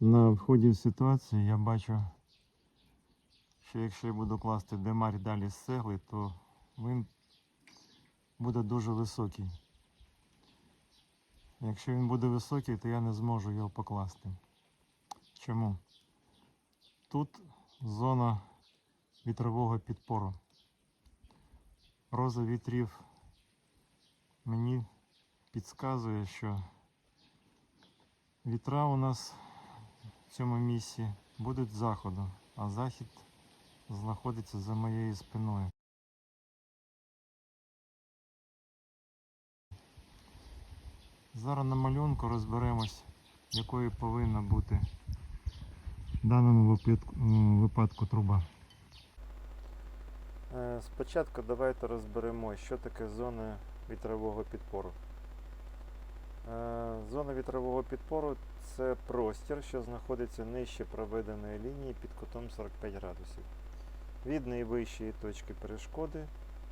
На вході в ситуацію я бачу, що якщо я буду класти демарь далі з цегли, то він буде дуже високий. Якщо він буде високий, то я не зможу його покласти. Чому? Тут зона вітрового підпору. Роза вітрів мені підказує, що вітра у нас в цьому місці будуть заходу, а захід знаходиться за моєю спиною. Зараз на малюнку розберемось, якою повинна бути в даному випадку, випадку труба. Е, Спочатку давайте розберемо, що таке зона вітрового підпору. Зона вітрового підпору це простір, що знаходиться нижче проведеної лінії під кутом 45 градусів. Від найвищої точки перешкоди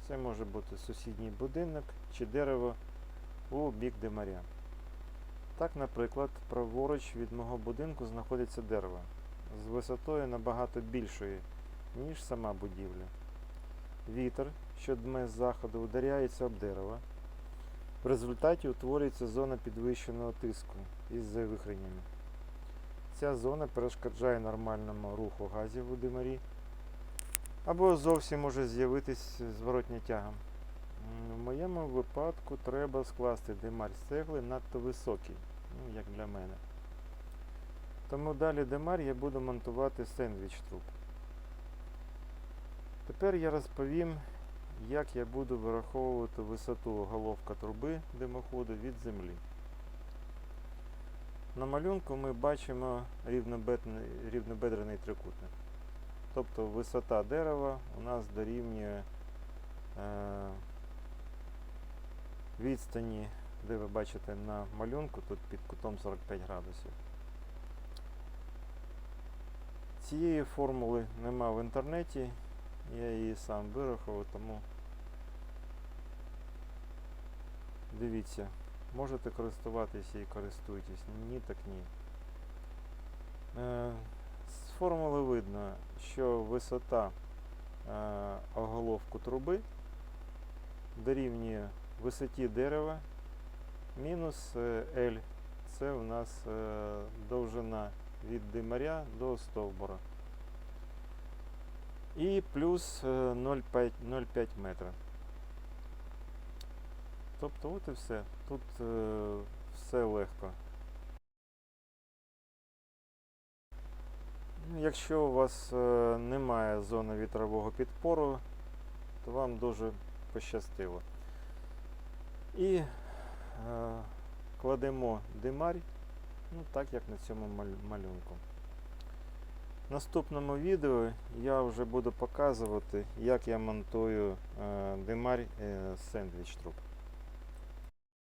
це може бути сусідній будинок чи дерево у бік демаря. Так, наприклад, праворуч від мого будинку знаходиться дерево з висотою набагато більшою, ніж сама будівля. Вітер, що дме з заходу, ударяється об дерево. В результаті утворюється зона підвищеного тиску із завихреннями. Ця зона перешкоджає нормальному руху газів у димарі або зовсім може з'явитись зворотня тяга. В моєму випадку треба скласти димар з цегли надто високий, ну, як для мене. Тому далі димар я буду монтувати сендвіч труб. Тепер я розповім, як я буду вираховувати висоту головка труби димоходу від землі. На малюнку ми бачимо рівнобедрений трикутник. Тобто висота дерева у нас дорівнює е, відстані, де ви бачите на малюнку, тут під кутом 45 градусів. Цієї формули нема в інтернеті, я її сам вирахував, тому дивіться, можете користуватися і користуйтесь. Ні, так ні. Е, З формули видно, що висота е, оголовку труби дорівнює висоті дерева мінус е, L. Це у нас довжина від димаря до стовбура. І плюс е, 0,5 0,5 метра. Тобто от і все. Тут е, все легко. Ну, Якщо у вас е, немає зони вітрового підпору, то вам дуже пощастило. І е, кладемо димарь, ну так як на цьому малюнку. Наступному відео я вже буду показувати, як я монтую е, димарь е, сендвіч труб.